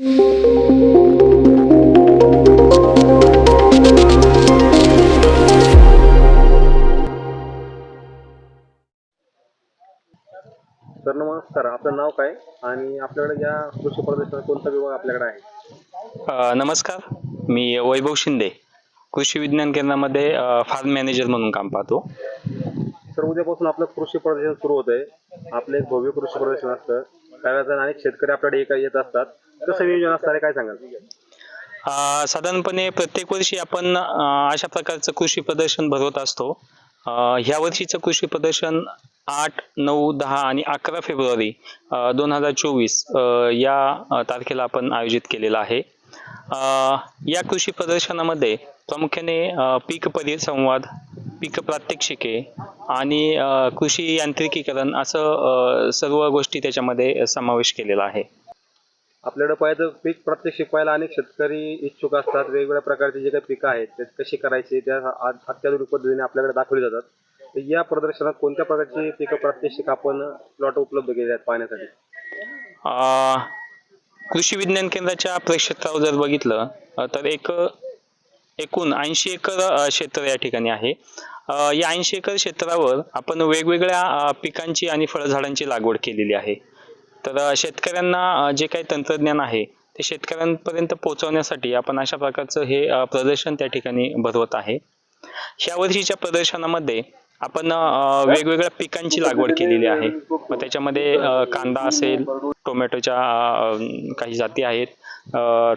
Sir नमस्कार. आपलं नाव काय? आणि आपल्याकडे या कृषी प्रदर्शनात कोणता विभाग आपल्याकडे आहे? नमस्कार. मी वैभव शिंदे कृषी विज्ञान केंद्रामध्ये फार्म मॅनेजर म्हणून काम पाहतो. सर उद्यापासून आपलं कृषी प्रदर्शन सुरू होत आहे आपलं एक भव्य कृषी प्रदर्शन असतं. त्यावेळेला अनेक शेतकरी आपल्याकडे एका येत असतात. कसं नियोजन असणार आहे काय सांगाल? अ, साधारणपणे प्रत्येक वर्षी आपण अ, अशा प्रकारचं कृषी प्रदर्शन भरवत असतो. अ, ह्या वर्षीचं कृषी प्रदर्शन आठ नऊ दहा आणि अकरा फेब्रुवारी दोन हजार चोवीस या अ, तारखेला आपण आयोजित केलेलं आहे. अ, या कृषी प्रदर्शनामध्ये प्रामुख्याने अ, पीक परिसंवाद पीक प्रात्यक्षिके आणि अ, कृषी यांत्रिकीकरण असं अ, सर्व गोष्टी त्याच्यामध्ये समावेश केलेला आहे. आपल्याकडे पाहिजे पीक प्रत्येक पाहायला अनेक शेतकरी इच्छुक असतात. वेगवेगळ्या प्रकारचे जे काही पिकं आहेत ते कशी करायची त्या आ- अत्याधुनिक पद्धतीने आपल्याकडे दाखवली जातात. तर या प्रदर्शनात कोणत्या प्रकारची पिकं प्रात्यक्षिक आपण प्लॉट उपलब्ध केले आहेत पाहण्यासाठी? कृषी विज्ञान केंद्राच्या प्रेक्षेत्रावर जर बघितलं तर एक एकूण ऐंशी एकर क्षेत्र या ठिकाणी आहे. या ऐंशी एकर क्षेत्रावर आपण वेगवेगळ्या पिकांची आणि फळझाडांची लागवड केलेली आहे. तर शेतकऱ्यांना जे काही तंत्रज्ञान आहे ते शेतकऱ्यांपर्यंत पोहोचवण्यासाठी आपण अशा प्रकारचं हे प्रदर्शन त्या ठिकाणी भरवत आहे. ह्या वर्षीच्या प्रदर्शनामध्ये आपण वेगवेगळ्या पिकांची लागवड केलेली आहे. मग त्याच्यामध्ये कांदा असेल टोमॅटोच्या काही जाती आहेत.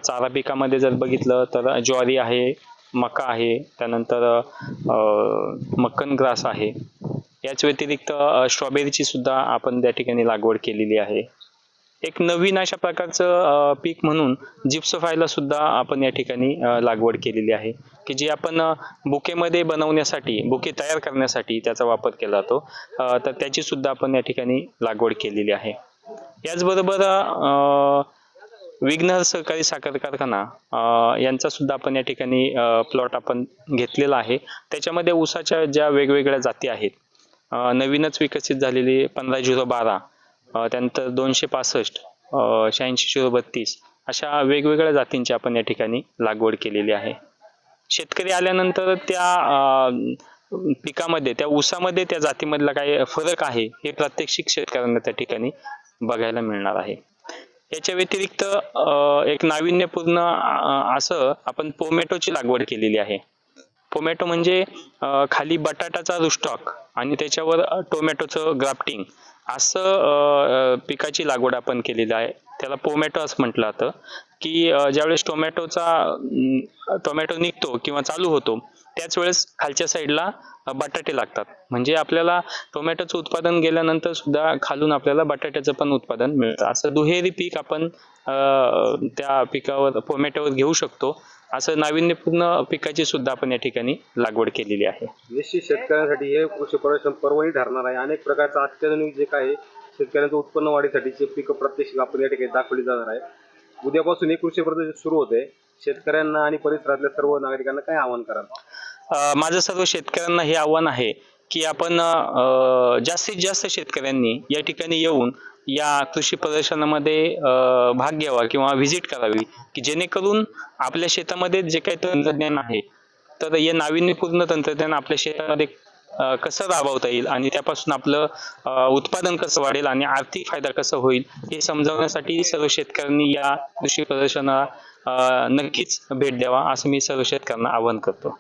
चारा पिकामध्ये जर बघितलं तर ज्वारी आहे मका आहे त्यानंतर मक्कन ग्रास आहे. याच व्यतिरिक्त स्ट्रॉबेरीची सुद्धा आपण त्या ठिकाणी लागवड केलेली आहे. एक नवीन अशा प्रकारचं पीक म्हणून जिप्सोफायला सुद्धा आपण या ठिकाणी लागवड केलेली आहे. की जी आपण बुकेमध्ये बनवण्यासाठी बुके तयार करण्यासाठी त्याचा वापर केला जातो तर त्याची सुद्धा आपण या ठिकाणी लागवड केलेली आहे. याचबरोबर विघ्नहर सहकारी साखर कारखाना यांचा सुद्धा आपण या ठिकाणी प्लॉट आपण घेतलेला आहे. त्याच्यामध्ये ऊसाच्या ज्या वेगवेगळ्या जाती आहेत नवीनच विकसित झालेली पंधरा झिरो बारा त्यानंतर दोनशे पासष्ट शहाऐंशी झिरो बत्तीस अशा वेगवेगळ्या जातींची आपण या ठिकाणी लागवड केलेली आहे. शेतकरी आल्यानंतर त्या पिकामध्ये त्या ऊसामध्ये त्या जातीमधला काय फरक आहे हे प्रात्यक्षिक शेतकऱ्यांना त्या ठिकाणी बघायला मिळणार आहे. याच्या व्यतिरिक्त एक नाविन्यपूर्ण असं आपण पोमॅटोची लागवड केलेली आहे. पोमॅटो म्हणजे खाली बटाटाचा रुस्टॉक आणि त्याच्यावर टोमॅटोचं ग्राफ्टिंग. असं पिकाची लागवड आपण केलेली आहे. त्याला पोमॅटो असं म्हटलं जातं. की ज्यावेळेस टोमॅटोचा टोमॅटो निघतो किंवा चालू होतो त्याच वेळेस खालच्या साईडला बटाटे लागतात. म्हणजे आपल्याला टोमॅटोचं उत्पादन गेल्यानंतर सुद्धा खालून आपल्याला बटाट्याचं पण उत्पादन मिळतं. असं दुहेरी पीक आपण त्या पिकावर टोमॅटोवर घेऊ शकतो. असं नाविन्यपूर्ण पिकाची सुद्धा आपण या ठिकाणी लागवड केलेली आहे. निश्चित शेतकऱ्यांसाठी हे कृषी प्रदर्शन पर्वणी ठरणार आहे. अनेक प्रकारचं अत्याधुनिक जे काही शेतकऱ्यांचं उत्पन्न वाढीसाठीचे पीक प्रत्यक्ष आपण या ठिकाणी दाखवली जाणार आहे. उद्यापासून हे कृषी प्रदर्शन सुरू होते. शेतकऱ्यांना आणि परिसरातल्या सर्व नागरिकांना काय आवाहन कराल? माझं सर्व शेतकऱ्यांना हे आव्हान आहे की आपण जास्तीत जास्त शेतकऱ्यांनी या ठिकाणी येऊन या कृषी प्रदर्शनामध्ये भाग घ्यावा किंवा व्हिजिट करावी की जेणेकरून आपल्या शेतामध्ये जे काही तंत्रज्ञान आहे तर हे नाविन्यपूर्ण तंत्रज्ञान आपल्या शेतामध्ये कसं राबवता येईल? आणि त्यापासून आपलं उत्पादन कसं वाढेल आणि आर्थिक फायदा कसा होईल हे समजावण्यासाठी सर्व शेतकऱ्यांनी या कृषी प्रदर्शनाला नक्कीच भेट द्यावा असं मी सर्व शेतकऱ्यांना आवाहन करतो.